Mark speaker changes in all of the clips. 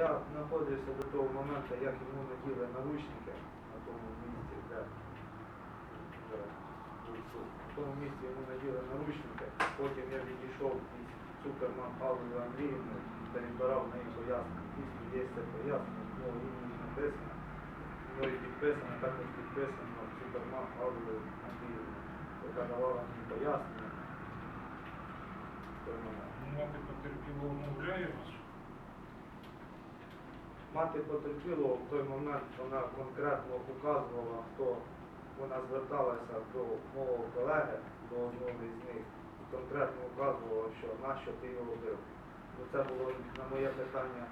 Speaker 1: Я знаходився до того моменту, як йому наділи наручники на тому місці, де вже був суд. На тому місці йому наділи наручники, потім я відійшов із суперман Павлою Андріївною і перебирав в неї пояснення. Дійсно, є це пояснення, в мого імені написано, мною підписано, також підписано суперман Павлою Андріївною, яка давала мені пояснення. про мене.
Speaker 2: Мати потерпіло вмовляє вас?
Speaker 1: Мати потерпілого в той момент вона конкретно указувала, хто вона зверталася до мого колеги, до одного із них, і конкретно указувала, що нащо ти його бив. Ну, це було на моє питання,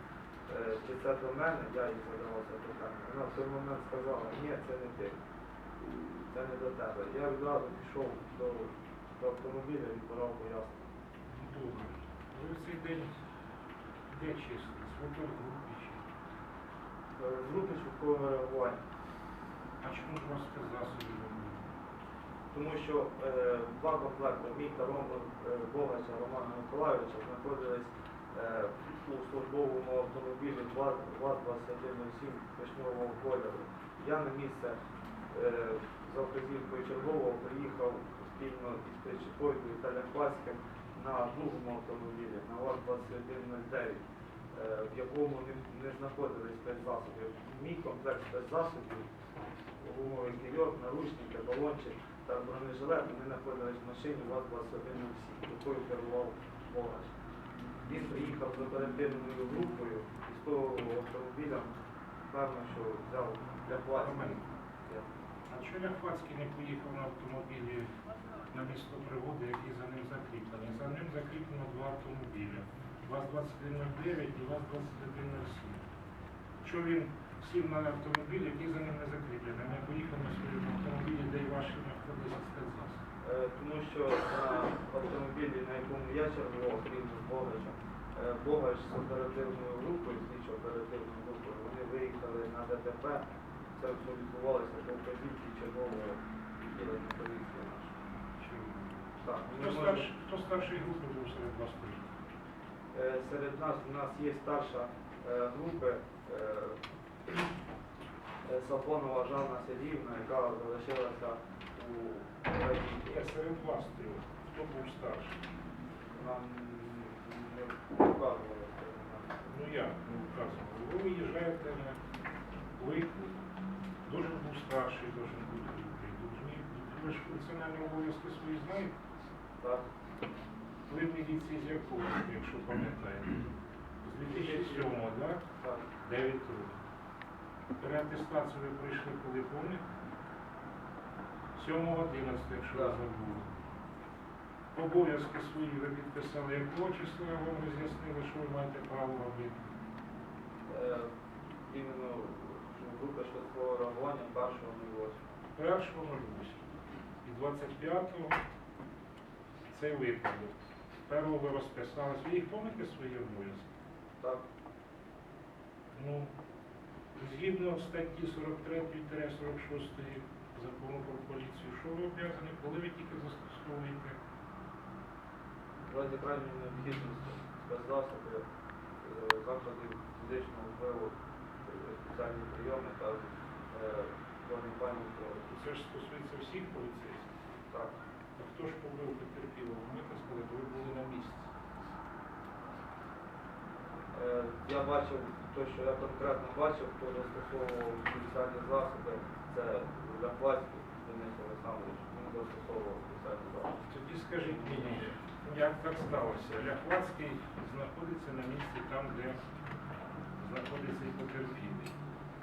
Speaker 1: е, чи це до мене, я їй задавав це питання. Вона в той момент сказала, ні, це не ти, це не до тебе. Я відразу пішов до, до автомобіля і подав пояснення.
Speaker 2: Добре. Ви цей день де числились? В опергрупі чи?
Speaker 1: Е, З групи швидкого реагування.
Speaker 2: А чому ж вас спецзасобів не було?
Speaker 1: Тому що е, два комплекти, мій та Рома е, Богача Романа Миколайовича знаходились е, у службовому автомобілі ВАЗ-2107 вишньового кольору. Я на місце е, за вказівкою чергового приїхав спільно із Причепойкою та Ляхвацьким на другому автомобілі, на ВАЗ-2109, е, в якому не, не знаходились спецзасоби. Мій комплект спецзасобів гумовий кийок, наручники, балончик та бронежилет, вони знаходились в машині ВАЗ-2107, якою керував Богач. Він приїхав з оперативною групою і з того автомобіля, певно, що взяв для пластики.
Speaker 2: А чого Ляхвацький не поїхав на автомобілі на місто пригоди, який за ним закріплений? За ним закріплено два автомобілі. ВАЗ-2109 і ВАЗ-2107. Чого він сів на автомобіль, який за ним не закріплений, не поїхав на своєму автомобілі, де й ваші знаходилися спецзасоби?
Speaker 1: Е, Тому що на автомобілі, на якому я чергував спільно з Богачем, е, Богач з оперативною групою, слідчо оперативною групою, вони виїхали на ДТП. Це все відбувалося по вказівці чергового відділення поліції нашої. Ми
Speaker 2: Хто, старший групи був серед вас
Speaker 1: Серед нас у нас є старша е, групи е, е, Сафонова Жанна Сергіївна, яка залишилася у
Speaker 2: Я серед вас трьох. Хто був старший?
Speaker 1: Нам не показували.
Speaker 2: Ну як не вказували? Ви виїжджаєте на виклик, должен був старший, бути другий, ви ж функціональні обов'язки свої знаєте?
Speaker 1: Так,
Speaker 2: Ви в міліції з якого, якщо пам'ятаєте? З 2007-го, так?
Speaker 1: так.
Speaker 2: 9 років. Переатестацію ви пройшли коли пам'ятаєте? 7.11, якщо ви забули. Обов'язки свої ви підписали якого числа, вам роз'яснили, що ви маєте право робити.
Speaker 1: Іменно група швидкого реагування першого не.
Speaker 2: Першого 08. І 25-го цей випадок. Першого ви розписалися. Ви їх пам'ятаєте свої обов'язки?
Speaker 1: Так,
Speaker 2: Ну, згідно статті 43-46 закону про поліцію, що ви обов'язані, коли ви тільки застосовуєте?
Speaker 1: в разі крайньої необхідності спецзасоби, е, заходів фізичного впливу, е, спеціальні прийоми та е, вогнепальні.
Speaker 2: Це ж стосується всіх поліцейських.
Speaker 1: Так.
Speaker 2: А хто ж побив потерпілого? Можете сказати, ви були на місці.
Speaker 1: Е, Я бачив, те, що я конкретно бачив, хто застосовував спеціальні засоби, це Ляхвацький Денис Олександрович, він застосовував спеціальні засоби.
Speaker 2: Тоді скажіть мені, як так сталося? Ляхвацький знаходиться на місці там, де знаходиться і потерпілий.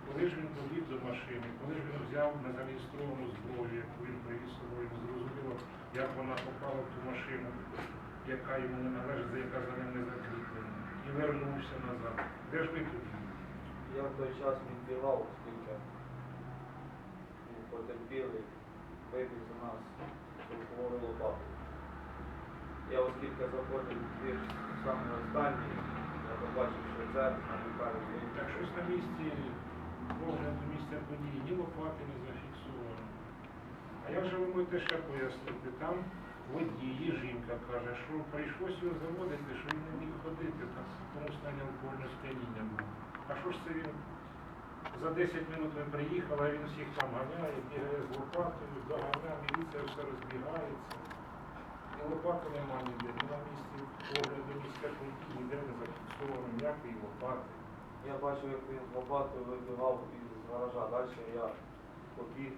Speaker 2: Коли ж він побіг до машини, коли ж він взяв незареєстровану зброю, яку він привіз з собою, не зрозуміло, як вона попала в ту машину, яка йому не належить, за яка за ним не закріплена, і вернувся назад. Де ж ви тоді?
Speaker 1: Я в той час відбігав, оскільки потерпілий вибіг за нас слуховою лопатою. Я оскільки заходив в двір саме останній, я побачив, що це намикає
Speaker 2: Так щось на місці, огляду місця події, ні лопати не зафіксовано. А як же ви можете ще пояснити? Там водії, жінка каже, що прийшлося його заводити, що він не міг ходити, так в тому стані алкогольне сп'яніння було. А що ж це він за 10 минут ми приїхали, а він всіх там ганяє, бігає з лопатою, доганяє, міліція все розбігається. І лопати нема ніде, ні на місці огляду місця культури, ніде не зафіксовано ніякої лопати.
Speaker 1: Я бачив, як він з лопатою вибігав із гаража. Далі я побіг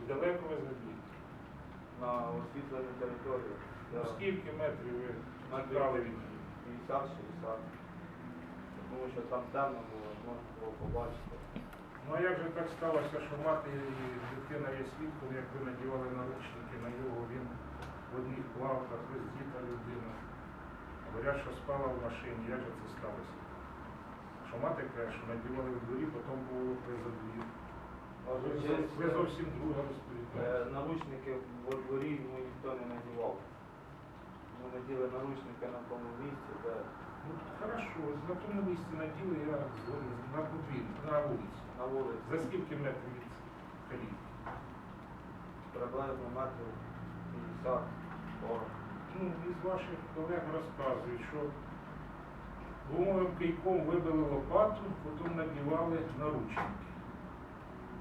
Speaker 2: І далеко ви забігли.
Speaker 1: на освітлену територію. Я
Speaker 2: Ну, скільки метрів ви тікали від нього?
Speaker 1: 50-60. Тому що там темно було, можна було побачити.
Speaker 2: Ну а як же так сталося, що мати і дитина є свідком, як ви надівали наручники на нього, він в одних плавках, роздіта людина. Говорять, що спала в машині, як же це сталося? Що мати що надівали в дворі, потім було за двір.
Speaker 1: Може,
Speaker 2: Ви,
Speaker 1: честь,
Speaker 2: ви зовсім друга розповідаєте.
Speaker 1: е, наручники во дворі йому ніхто не надівав. Ми наділи наручники на тому місці, де
Speaker 2: Ну, хорошо, на тому місці наділи я згоден, на подвір'ї, на вулиці.
Speaker 1: на вулиці
Speaker 2: За скільки метрів від калітки?
Speaker 1: приблизно метрів 50 40
Speaker 2: Ну, із ваших колег розказують, що гумовим кийком вибили лопату, потім надівали наручники.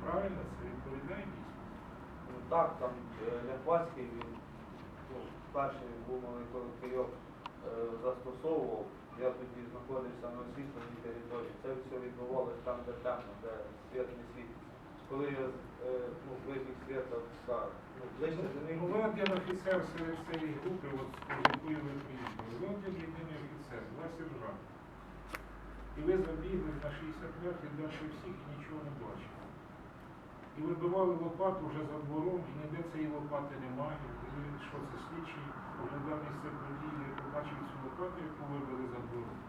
Speaker 2: Правильно це відповідає дійсно?
Speaker 1: Ну так, там е, Ляхвацький він ну, перший гумовий колективок е, застосовував. Я тоді знаходився на освітленій території. Це все відбувалося там, де темно, де світ не світить. Коли я е, ну, вибіг світа та, ну, ближче до них,
Speaker 2: Ну, офіцер серед цієї групи, от, з якою ви приїхали. Ви єдиний офіцер, два сержанти. І ви забігли на 60 метрів далі всіх і нічого не бачили. І вибивали лопату вже за двором, і ніде цієї лопати немає. І що це слідчий, оглядав місце події, побачив цю лопату, яку вибили за двором.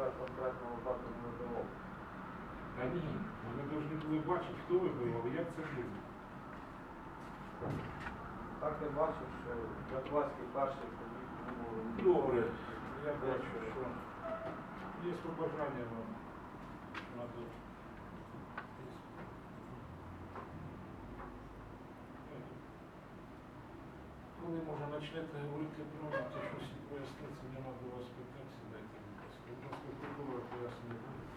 Speaker 1: я конкретно лопату не вибивав.
Speaker 2: Та ні, ви повинні були бачити, хто вибивав, і як це буде.
Speaker 1: Так я бачив, що Ляхвацький перший побіг.
Speaker 2: Добре, я бачу, що є побажання вам на тут. Коли може почнете говорити про те, що всі поясниться, нема до вас питань, сідайте, будь ласка. Будь ласка, прокурор пояснення буде.